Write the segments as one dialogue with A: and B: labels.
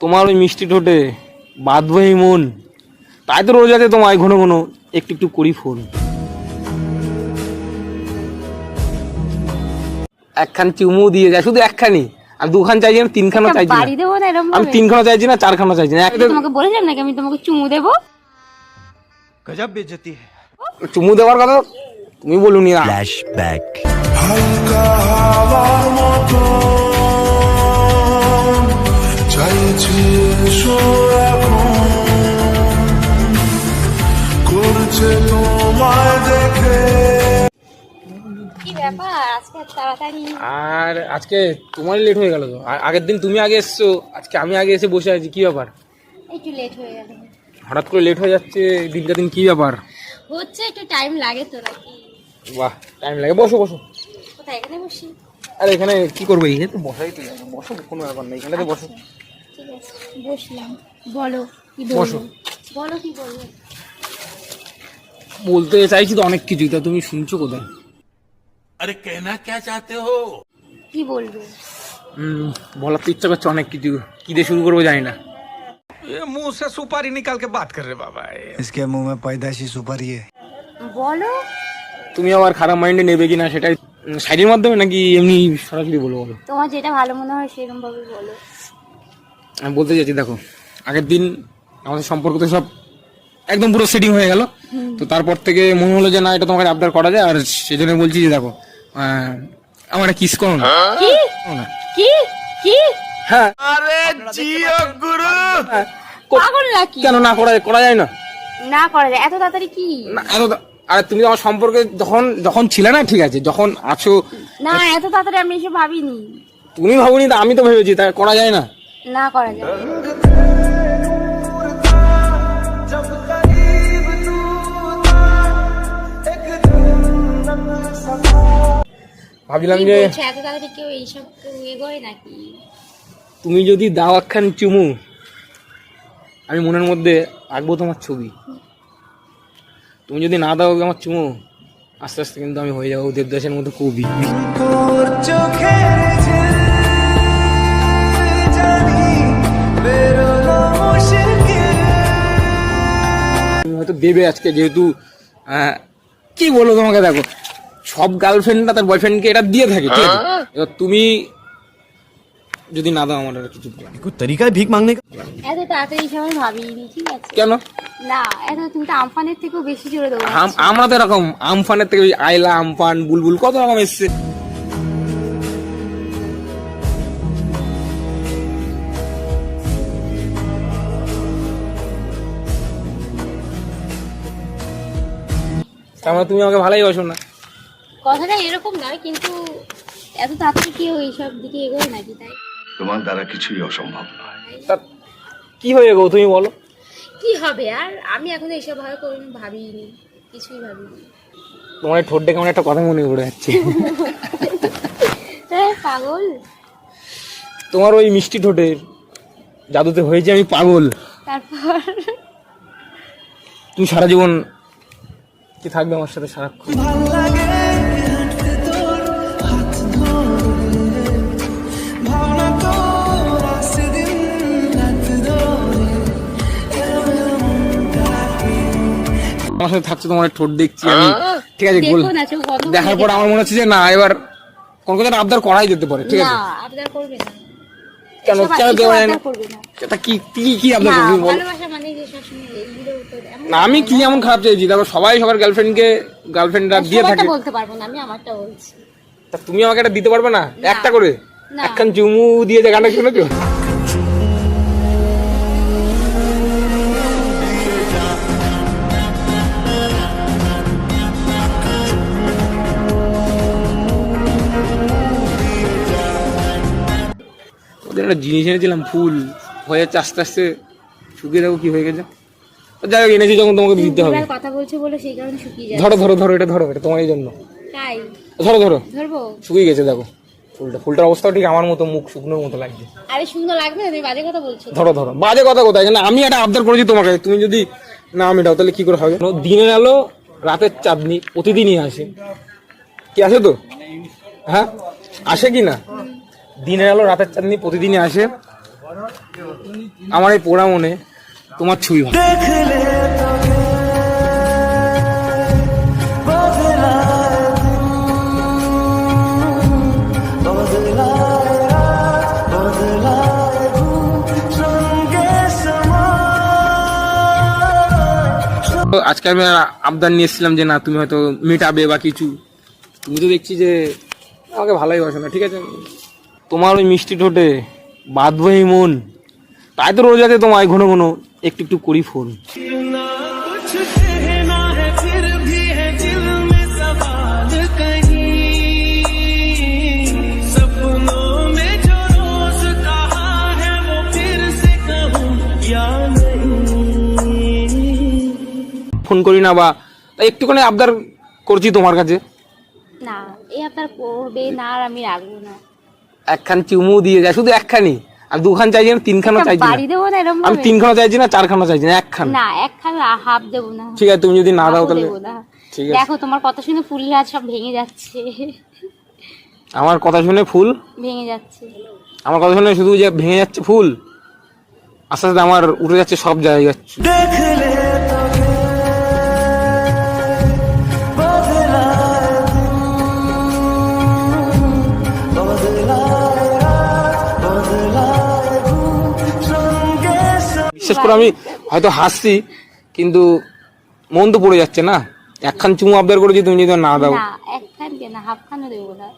A: তোমার ওই মিষ্টি ঠোঁটে বাধ্য মন। তাই তো রোজ আছে তোমায় ঘন ঘন একটু একটু করি ফোন। একখান চুমু দিয়ে যায় শুধু একখানি। আর দুখান চাইছি না তিনখানা চাইছি
B: বাড়ি দেবো না এরকম
A: আমি তিনখানা চাইছি না চারখানা চাইছি না। একদম
B: তোমাকে বলে বলেছিলাম নাকি আমি তোমাকে চুমু দেব?
C: গজব বেজতি
A: চুমু দেওয়ার কথা তুমি বলুনি না।
D: ফ্ল্যাশব্যাক
E: হালকা হাওয়ার মতো করছে তোমায় দেখে
A: আর আজকে তোমারই লেট হয়ে গেল তো। আগের দিন তুমি আগে এসছো আজকে আমি আগে এসে বসে আছি কি ব্যাপার?
B: একটু লেট হয়ে গেল।
A: হঠাৎ করে লেট হয়ে যাচ্ছে দিনটা দিন কি ব্যাপার?
B: হচ্ছে একটু টাইম লাগে তো নাকি?
A: বাহ টাইম লাগে। বসো বসো।
B: কোথায়? এখানে বসি।
A: আর এখানে কি করবে? এখানে তো বসাই তো বসো কোনো ব্যাপার নেই। এখানে তো বসো।
B: ঠিক আছে বসলাম বলো কি
A: বসো।
B: বলবো বলো কি বলবো
A: বলতে চাইছি তো অনেক কিছুই তা তুমি শুনছো কোথায়
E: আরে কেনা কে চাতে হো
B: কি বলবে
A: হুম বলার তো ইচ্ছা করছে অনেক কিছু কি দিয়ে শুরু করবো জানি না
C: ये मुंह से सुपारी निकाल के बात कर रहे बाबा ये।
D: इसके मुंह में पैदाशी सुपारी है
B: বলো
A: তুমি আবার খারাপ মাইন্ডে নেবে কিনা সেটাই সাইডের মাধ্যমে নাকি এমনি সরাসরি বলবো বলো
B: তোমার যেটা ভালো মনে হয় সেরকম ভাবে বলো
A: আমি বলতে চাইছি দেখো আগের দিন আমাদের সম্পর্ক তো সব একদম পুরো সেটিং হয়ে গেল। তো তারপর থেকে মনে হলো যে না এটা তোমাকে আবদার করা যায়। আর সেই জন্য বলছি যে দেখো আমার কিস করো না।
B: কি? কি? কি?
A: হ্যাঁ। হ্যাঁ। কো-
B: পাগল নাকি?
A: কেন না করা করা যায় না?
B: না করা যায়। এত তাড়াতাড়ি কি?
A: না এত আর তুমি আমার সম্পর্কে যখন যখন ছিলে না ঠিক আছে যখন আছো
B: না এত তাড়াতাড়ি আমি এসব ভাবিনি।
A: তুমি ভাবনি তা আমি তো ভেবেছি তা করা যায় না।
B: না করা যায়।
A: ভাবছিলাম যে
B: এত তাড়াতাড়ি কেউ এইসব এগোয় নাকি?
A: তুমি যদি দাও একখান চুমু আমি মনের মধ্যে আঁকবো তোমার ছবি। তুমি যদি না দাও আমার চুমু আস্তে আস্তে কিন্তু আমি হয়ে যাব দেবদাসের মতো কবি। তুমি ভেবে আজকে যেহেতু কি বলব তোমাকে দেখো সব গার্লফ্রেন্ডরা তার বয়ফ্রেন্ডকে এটা দিয়ে থাকে ঠিক আছে? হ্যাঁ। এবার তুমি যদি না দাও আমার কিছু
D: কোনো তরিকা ভিক মাংনে
B: এত তাড়াতাড়ি সময় ভাবিনি ঠিক আছে?
A: কেন?
B: না এত তুমি তো আমফানের থেকেও বেশি জোরে
A: দাও আমরা তো এরকম আমফানের থেকে আইলা আমফান বুলবুল কত রকম এসেছে। তার মানে তুমি আমাকে ভালোই বাসো না।
B: কথাটা এরকম নয় কিন্তু এত তাড়াতাড়ি কেউ এইসব দিকে এগোয় নাকি তাই?
E: তোমার দ্বারা কিছুই অসম্ভব নয়।
A: তা কি হয়ে গো তুমি বলো।
B: কি হবে আর? আমি এখন এইসব ভাবে কোনো ভাবিনি কিছুই ভাবিনি।
A: তোমার ঠোঁট দেখে আমার একটা কথা মনে পড়ে যাচ্ছে।
B: হ্যাঁ পাগল।
A: তোমার ওই মিষ্টি ঠোঁটের জাদুতে হয়েছে আমি পাগল।
B: তারপর?
A: তুমি সারা জীবন কি থাকবে আমার সাথে সারাক্ষণ? আমার সাথে থাকছে তোমার ঠোঁট দেখছি আমি ঠিক আছে
B: করে
A: দেখার পর আমার মনে হচ্ছে যে না এবার কোন কথা আবদার করাই যেতে পারে ঠিক আছে?
B: আবদার করবে না।
A: কেন কেন
B: কেউ
A: দেওয়া যায় না। এটা কি কি কি বলো?
B: ভালোবাসা মানে যে সবসময়
A: না আমি কি এমন খারাপ চাইছি? দেখো সবাই সবার গার্লফ্রেন্ডকে গার্লফ্রেন্ডরা দিয়ে থাকে।
B: বলতে পারব না আমি আমারটা বলছি।
A: তা তুমি আমাকে এটা দিতে পারবে না। একটা করে?
B: না।
A: একখান চুমু দিয়ে যে গানটা শুনেছো? ওদের একটা জিনিস এনেছিলাম ফুল। হয়ে যাচ্ছে আস্তে আস্তে শুকিয়ে দেখো কি হয়ে গেছে? যাই হোক এনেছি যখন তোমাকে দিতে হবে।
B: কথা বলছো বলে সেই কারণে শুকিয়ে যায়
A: ধরো ধরো ধরো এটা ধরো এটা তোমার জন্য।
B: তাই?
A: ধরো ধরো।
B: ধরবো?
A: শুকিয়ে গেছে দেখো। ফুলটা ফুলটার অবস্থাও ঠিক আমার মতো মুখ শুকনোর মতো লাগছে।
B: আরে সুন্দর লাগবে তুমি বাজে কথা বলছো।
A: ধরো ধরো। বাজে কথা কোথায়? এখানে আমি একটা আবদার করেছি তোমাকে। তুমি যদি না আমি দাও তাহলে কি করে হবে? দিনের আলো রাতের চাঁদনি প্রতিদিনই আসে। কি আসে তো? হ্যাঁ? আসে কি না? দিনের আলো, রাতের চাঁদনি প্রতিদিনই আসে। আমার এই পোড়া মনে তোমার ছবি আজকে আমি আবদার নিয়ে এসেছিলাম যে না, তুমি হয়তো মেটাবে বা কিছু। তুমি তো দেখছি যে আমাকে ভালোই বাসো না, ঠিক আছে? তোমার ওই মিষ্টি ঠোঁটে এই মন, তাই তো রোজ আছে তোমায় ঘন ঘন একটু একটু করি ফোন। ফোন করি না বা একটুখানি আবদার করছি তোমার কাছে।
B: না, এই আপনার করবে না আর আমি রাখব না।
A: একখান চুমু দিয়ে যায় শুধু একখানি। আর দুখান চাইছি না তিনখানা চাইছি না।
B: বাড়ি দেবো না এরকম
A: আমি তিনখানা চাইছি না চারখানা চাইছি না একখান।
B: না একখান হাফ দেবো না।
A: ঠিক আছে তুমি যদি না দাও তাহলে ঠিক আছে।
B: দেখো তোমার কথা শুনে ফুল হাত সব ভেঙে যাচ্ছে।
A: আমার কথা শুনে ফুল?
B: ভেঙে যাচ্ছে।
A: আমার কথা শুনে শুধু যে ভেঙে যাচ্ছে ফুল আস্তে আস্তে আমার উঠে যাচ্ছে সব জায়গায়। যাচ্ছে বিশেষ করে আমি হয়তো হাসছি কিন্তু মন তো পড়ে যাচ্ছে না। একখান চুমু আবদার করেছি তুমি যদি না দাও।
B: না একখান কেন? হাফ দেবো না।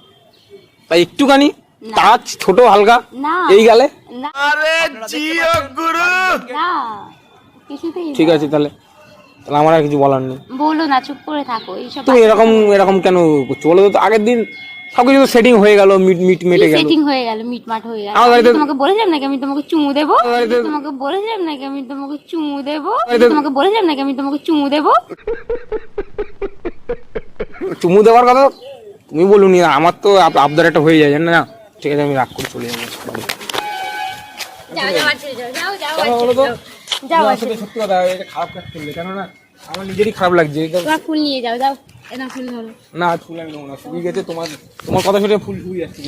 A: তাই একটুখানি। টাচ ছোট হালকা
B: না।
A: এই গালে?
B: না। না কিছুতেই
A: ঠিক আছে তাহলে তাহলে আমার আর কিছু বলার নেই।
B: বলো না চুপ করে থাকো এইসব
A: তুমি এরকম এরকম কেন করছ? বলো তো আগের দিন সবকিছু তো সেটিং হয়ে গেল মিট মিট মেটে গেল।
B: সেটিং হয়ে গেল মিটমাট হয়ে গেল। আমি তোমাকে বলেছিলাম নাকি আমি তোমাকে চুমু দেবো? তোমাকে বলেছিলাম নাকি আমি তোমাকে চুমু দেবো? তোমাকে বলেছিলাম নাকি আমি তোমাকে চুমু দেবো?
A: চুমু দেওয়ার কথা তুমি বলুনি আমার তো আবদার একটা হয়ে যায় না? ঠিক আছে আমি রাগ করে চলে যাব। সত্যি কথা খারাপ কাজ করলে কেননা আমার নিজেরই খারাপ লাগছে
B: ফুল নিয়ে যাও যাও।
A: না ফুল আমি নেব না। শুকিয়ে গেছে তোমার তোমার কথা শুনে ফুল শুকিয়ে যাচ্ছে।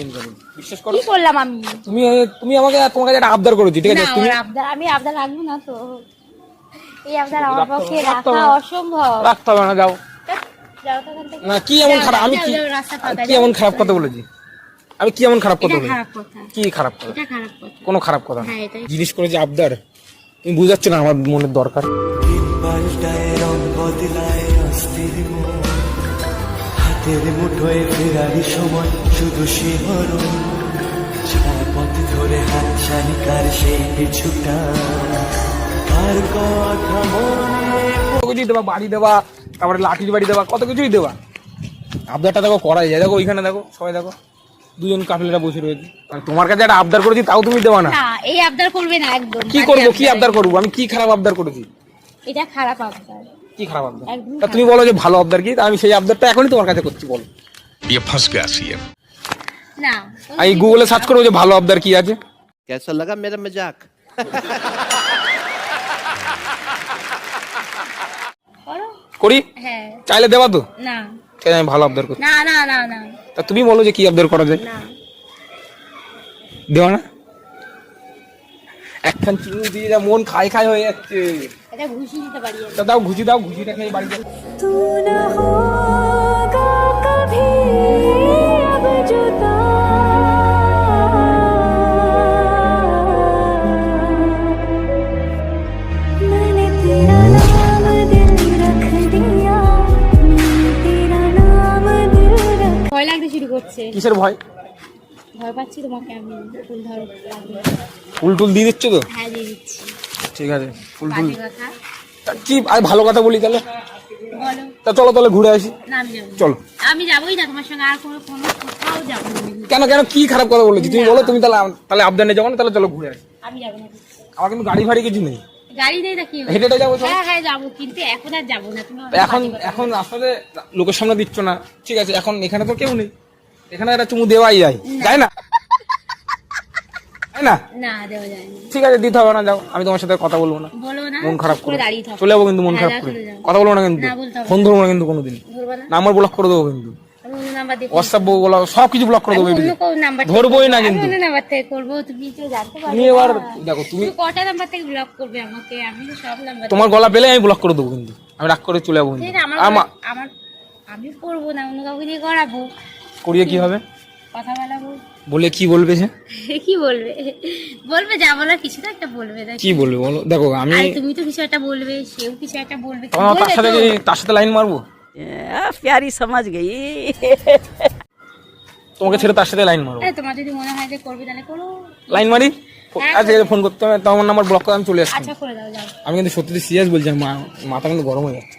A: বিশ্বাস করো?
B: কি করলাম আমি?
A: তুমি তুমি আমাকে তোমার কাছে একটা আবদার করেছি ঠিক আছে? তুমি
B: আবদার আমি আবদার রাখব না তো। এই আবদার আমার পক্ষে রাখা অসম্ভব।
A: রাখতে হবে না যাও। না কি এমন খারাপ আমি কি কি এমন খারাপ কথা বলেছি? আমি কি এমন খারাপ কথা বলেছি? কি খারাপ কথা? কোনো খারাপ কথা
B: হ্যাঁ
A: জিনিস করেছে আবদার। তুমি বুঝাচ্ছ না আমার মনের দরকার।
F: পাল্টায় রং বদলায় অস্থির হাতের মুঠোয় ফেরারি সময় শুধু শিহরণ ছায়াপথ ধরে হাত শালিকার সেই পিছুটা। কার কথা মনে
A: কত কিছুই দেবা বাড়ি দেবা তারপরে লাঠির বাড়ি দেবা কত কিছুই দেবা। আবদারটা দেখো করাই যায়। দেখো ওইখানে দেখো সবাই দেখো। দুজন কাপলেরা বসে রয়েছে। আর তোমার কাছে একটা আবদার করেছি তাও তুমি দেবা না।
B: না এই আবদার করবে না একদম।
A: কি করব কি আবদার করব? আমি কি খারাপ আবদার করেছি?
B: এটা খারাপ আবদার
A: কি খারাপ আবদার
B: একদম
A: তা তুমি বলো যে ভালো আবদার কি তা আমি সেই আবদারটা এখনই তোমার কাছে করছি বলো
C: ये फंस गया सीएम
B: না
A: আমি গুগলে সার্চ করবো যে ভালো আবদার কি আছে
G: कैसा लगा मेरा मजाक
B: করো
A: করি
B: হ্যাঁ
A: চাইলে দেবা তো
B: না
A: ঠিক আছে, আমি ভালো আবদার করছি
B: না না না না
A: তা তুমি বলো যে কি আবদার করা যায়
B: না
A: দেওয়া না একখান চিনি দিয়ে যা মন খাই খাই হয়ে যাচ্ছে
B: এটা ঘুষি দিতে পারি
A: দাও ঘুষি দাও ঘুষিটা খেয়ে
H: বাড়িতে।
B: ভয় করছে।
A: কিসের ভয়?
B: ভয় পাচ্ছি তোমাকে আমি ফুল ধরো
A: ফুল টুল দিয়ে দিচ্ছ তো?
B: হ্যাঁ দিয়ে দিচ্ছি।
A: ঠিক আছে ফুল তা কি আর ভালো কথা বলি তাহলে? তা চলো তাহলে ঘুরে আসি। চলো।
B: আমি যাবোই না তোমার সঙ্গে আর কোনো কোনো কোথাও যাব
A: কেন কেন কি খারাপ কথা বলেছি? তুমি বলো তুমি তাহলে তাহলে আবদানে যাব না তাহলে চলো ঘুরে আসি।
B: আমি যাব না।
A: আমার কিন্তু গাড়ি ফাড়ি কিছু নেই।
B: গাড়ি নেই না
A: হেঁটে হেঁটে যাব
B: হ্যাঁ হ্যাঁ যাব কিন্তু এখন আর যাব না। তুমি
A: এখন লোকের সামনে দিচ্ছ না। ঠিক আছে এখন এখানে তো কেউ নেই। এখানে একটা চুমু দেওয়াই যায়। যায় না? না?
B: না দেওয়া যায় না
A: ঠিক আছে দিতে হবে না যাও। আমি তোমার সাথে কথা বলব না।
B: বলো না
A: মন খারাপ করে। চলে যাব কিন্তু মন
B: হ্যাঁ,
A: খারাপ করে। কথা বলব না কিন্তু। ফোন ধরবো না কিন্তু কোনোদিন। নাম্বার ব্লক করে দেবো কিন্তু। হোয়াটসঅ্যাপ বলো সব কিছু ব্লক করে দেবো ধরবোই না কিন্তু।
B: নাম্বার থেকে করব তুমি তো জানতে পারবে
A: তুমি এবার দেখো তুমি
B: তুমি কটা নাম্বার থেকে ব্লক করবে আমাকে? আমি সব নাম্বার
A: তোমার গলা পেলে আমি ব্লক করে দেবো কিন্তু। আমি রাগ করে চলে যাব কিন্তু। আমা-
B: আমার আমি করব না অন্য কাউকে দিয়ে করাবো।
A: করিয়ে কি হবে?
B: কথা বলাবো।
A: বলে কি বলবে যে
B: কি বলবে? বলবে যা বলার কিছু তো একটা বলবে
A: কি বলবে বলো? দেখো আমি
B: তুমি তো কিছু একটা বলবে সেও কিছু একটা বলবে
A: তার সাথে তার সাথে লাইন মারবো?
I: প্যারি সমাজ গেই।
A: তোমাকে ছেড়ে তার সাথে লাইন
B: মারো তোমার যদি মনে হয় যে করবে তাহলে করো।
A: লাইন মারি?
B: হ্যাঁ,
A: আচ্ছা ফোন করতে হবে তোমার নাম্বার ব্লক করে আমি চলে আসছি।
B: আচ্ছা করে দাও যাও।
A: আমি কিন্তু সত্যি সিরিয়াস বলছি মাথা কিন্তু গরম হয়ে যাচ্ছে।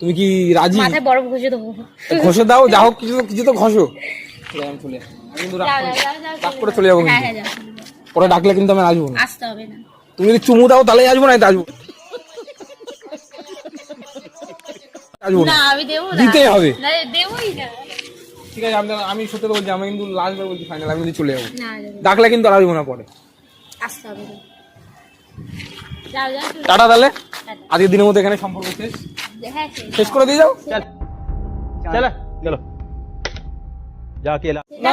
A: তুমি কি রাজি?
B: মাথায় বরফ ঘষে দেবো।
A: ঘষে দাও যা হোক কিছু কিছু তো ঘষো। আমি কিন্তু করে চলে যাব পরে ডাকলে কিন্তু আমি আসব না। তুমি যদি চুমু দাও তাহলে আসব না আসব। আসব না। হবে। ঠিক আছে আমি আমি সত্যি বলছি আমি কিন্তু লাস্ট বলছি ফাইনাল আমি কিন্তু চলে যাব। ডাকলে কিন্তু আর আসব না পরে। টাটা তাহলে? আজকের দিনের মধ্যে এখানে সম্পর্ক শেষ?
B: শেষ।
A: করে দিয়ে যাও?
G: চলো।
B: না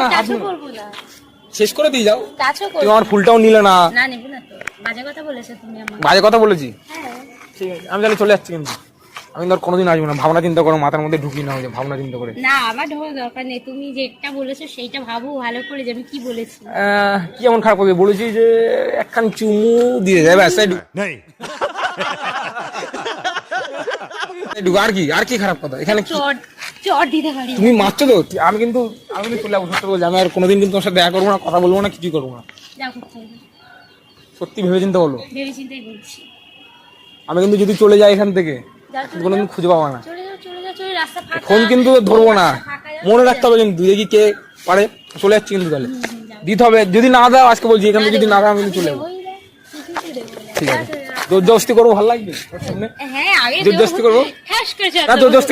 A: শেষ করে দিয়ে যাও। তুমি আমার ফুলটাও নিলে না।
B: বাজে কথা বলেছি হ্যাঁ।
A: ঠিক আছে আমি তাহলে চলে যাচ্ছি কিন্তু। আমি ধর কোনোদিন আসব না। ভাবনা চিন্তা করো মাথার মধ্যে ঢুকি না ভাবনা চিন্তা করে।
B: না আমার ঢোকার দরকার নেই। তুমি যেটা বলেছ সেইটা ভাবো ভালো করে যে আমি কি বলেছি।
A: কি এমন খারাপ হবে? বলেছি যে একখান চুমু দিয়ে যাবে ব্যাস আর কি আর কি খারাপ কথা? এখানে
B: চট চট দিতে পারি
A: তুমি মারছো তো? আমি কিন্তু আমি কিন্তু চলে যাব সত্যি বলছি আমি আর কোনোদিন কিন্তু তোমার সাথে দেখা করব না কথা বলব না কিছুই করব না। সত্যি ভেবে চিন্তা বলো
B: বলছি।
A: আমি কিন্তু যদি চলে যাই এখান থেকে কোনোদিন খুঁজে পাবো না। ফোন কিন্তু ধরবো না। মনে রাখতে হবে কিন্তু দেখি কে পারে। চলে যাচ্ছি কিন্তু তাহলে। দিতে হবে। যদি না দাও আজকে বলছি এখান থেকে যদি না দাও আমি কিন্তু চলে যাব। ঠিক আছে। জোরজস্তি করব ভালো লাগবে? করব?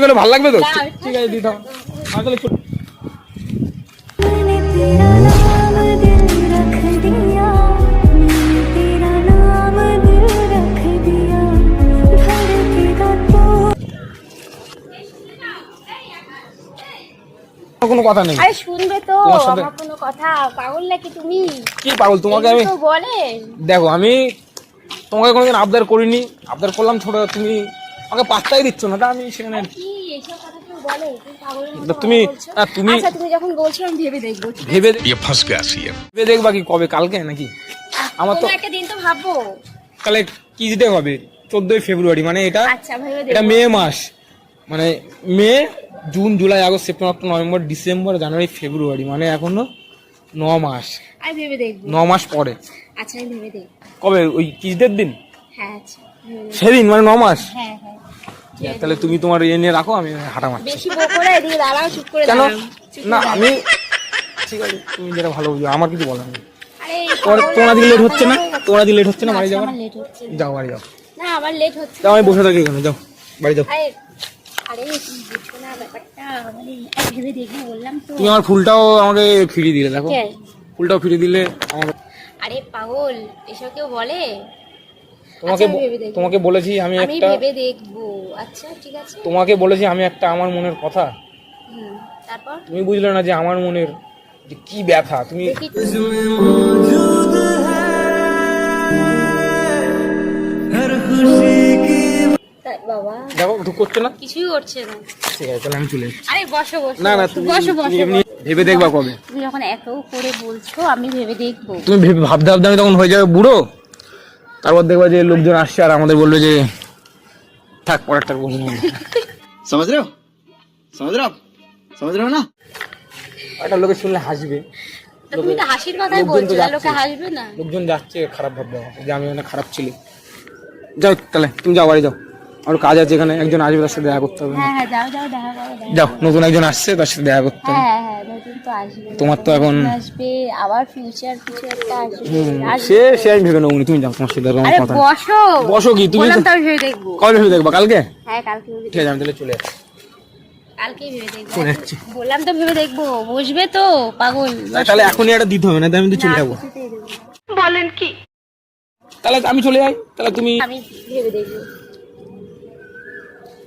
A: করলে ভালো লাগবে তো? ঠিক আছে
H: দিতাম।
A: কোনো
B: কোনো কথা
A: কি পাগল? তোমাকে দেখো আমি তোমাকে কোনোদিন আবদার করিনি আবদার করলাম ছোট তুমি আমাকে পাত্তাই দিচ্ছ না তা আমি সেখানে
B: তুমি
A: তুমি
B: দেখবা
A: কি কবে কালকে নাকি? আমার তো ডে হবে? চোদ্দই ফেব্রুয়ারি মানে এটা এটা মে মাস। মানে May June July August September November December January February মানে এখনও ন মাস। ন মাস পরে।
B: আচ্ছা আমি ভেবে দেখব
A: কবে? ওই কিসদের দিন?
B: হ্যাঁ আচ্ছা
A: সেদিন মানে ন মাস?
B: হ্যাঁ হ্যাঁ।
A: তাহলে তুমি তোমার ইয়ে নিয়ে রাখো আমি হাঁটা মারছি।
B: বেশি বকরে এদিকে দাঁড়াও চুপ করে
A: কেন? না আমি ঠিক আছে তুমি যেটা ভালো বুঝো আমার কিছু বলার নেই। তোমার দিকে লেট হচ্ছে না? তোমার দিকে লেট হচ্ছে না? বাড়ি
B: আচ্ছা, হচ্ছে
A: যাও বাড়ি যাও।
B: না আমার লেট হচ্ছে
A: যাও আমি বসে থাকি এখানে যাও বাড়ি যাও।
B: মানে
A: তুমি আমার ফুলটাও আমাকে ফিরিয়ে দিলে দেখো। ফুলটাও ফিরিয়ে দিলে আমার
B: আরে পাগল এসব কেউ বলে?
A: তোমাকে
B: আচ্ছা, আমি।
A: তোমাকে বলেছি আমি
B: আমি
A: একটা
B: ভেবে দেখব। আচ্ছা ঠিক আছে।
A: তোমাকে বলেছি আমি একটা আমার মনের কথা।
B: তারপর?
A: তুমি বুঝলে না যে আমার মনের যে কি ব্যথা? তুমি
B: দেখি। বাবা।
A: দেখো করছে না?
B: কিছুই করছে না।
A: ঠিক আছে তাহলে আমি চলে
B: আরে বসো বসো
A: না না
B: বসো, বসো।
A: ভেবে দেখবা কবে?
B: তুমি যখন এত করে বলছো আমি ভেবে দেখব।
A: তুমি ভেবে ভাবতে ভাবতে আমি তখন হয়ে যাবে বুড়ো। তারপর দেখবা যে লোকজন আসছে আর আমাদের বলল যে থাক পড়াটা বলব
F: সমাজ রেও সমাজ সমাজ রেও না?
A: একটা লোকে শুনলে হাসবে।
B: তুমি তো হাসির কথাই বলছো লোকে হাসবে না।
A: লোকজন যাচ্ছে খারাপ ভাববে যে আমি মানে খারাপ ছিলাম যাও তাহলে তুমি যাও বাড়ি যাও। আমার কাজ আছে এখানে একজন আসবে তার সাথে দেখা করতে হবে।
B: হ্যাঁ হ্যাঁ যাও যাও দেখা করো
A: যাও নতুন একজন আসছে তার সাথে দেখা করতে হবে।
B: হ্যাঁ হ্যাঁ নতুন তো আসবে
A: তোমার তো এখন
B: আসবে আবার ফিউচার কিছু একটা আসবে।
A: সে সে আমি ভেবে নেব তুমি যাও তোমার সাথে আমার
B: আরে
A: কথা।
B: বসো
A: বসো কি, তুমি
B: বললাম
A: তো-
B: আমি ভেবে দেখব।
A: কবে ভেবে দেখবা কালকে?
B: হ্যাঁ কালকে ভেবে
A: ঠিক আছে আমি তাহলে চলে যাচ্ছি।
B: কালকেই ভেবে দেখব।
A: চলে যাচ্ছি।
B: বললাম তো ভেবে দেখব বসবে তো পাগল।
A: না, তাহলে এখনই একটা দিতে হবে না আমি তো চলে যাব।
B: কিছুতেই দেবো না।
A: তাহলে আমি চলে যাই তাহলে তুমি
B: আমি ভেবে দেখব।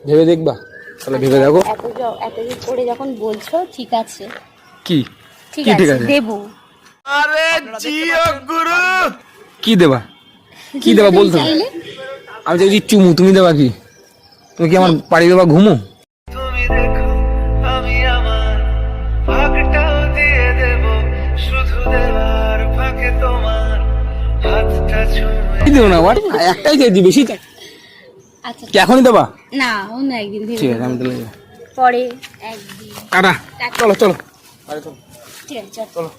A: ভেবে দেখবা? তাহলে ভেবে দেখো।
B: এত য- এত করে যখন বলছো ঠিক আছে।
A: কি?
B: ঠিক
A: কি ঠিক
B: আছে
A: আছে?
B: দেবো।
A: কি দেবা? কি দেবা বলতো? আমি চাইছি চুমু তুমি দেবা কি? তুমি কি আমার বাড়ি দেবা। ঘুমো কি দেবো না? একটাই চাইছি বেশি চাই।
B: আচ্ছা
A: কি এখনই দেবা?
B: না অন্য একদিন
A: ঠিক আছে আমি তাহলে
B: পরে একদিন।
A: টাটা। চলো চলো আরে চলো।
B: ঠিক আছে চল।
A: চলো।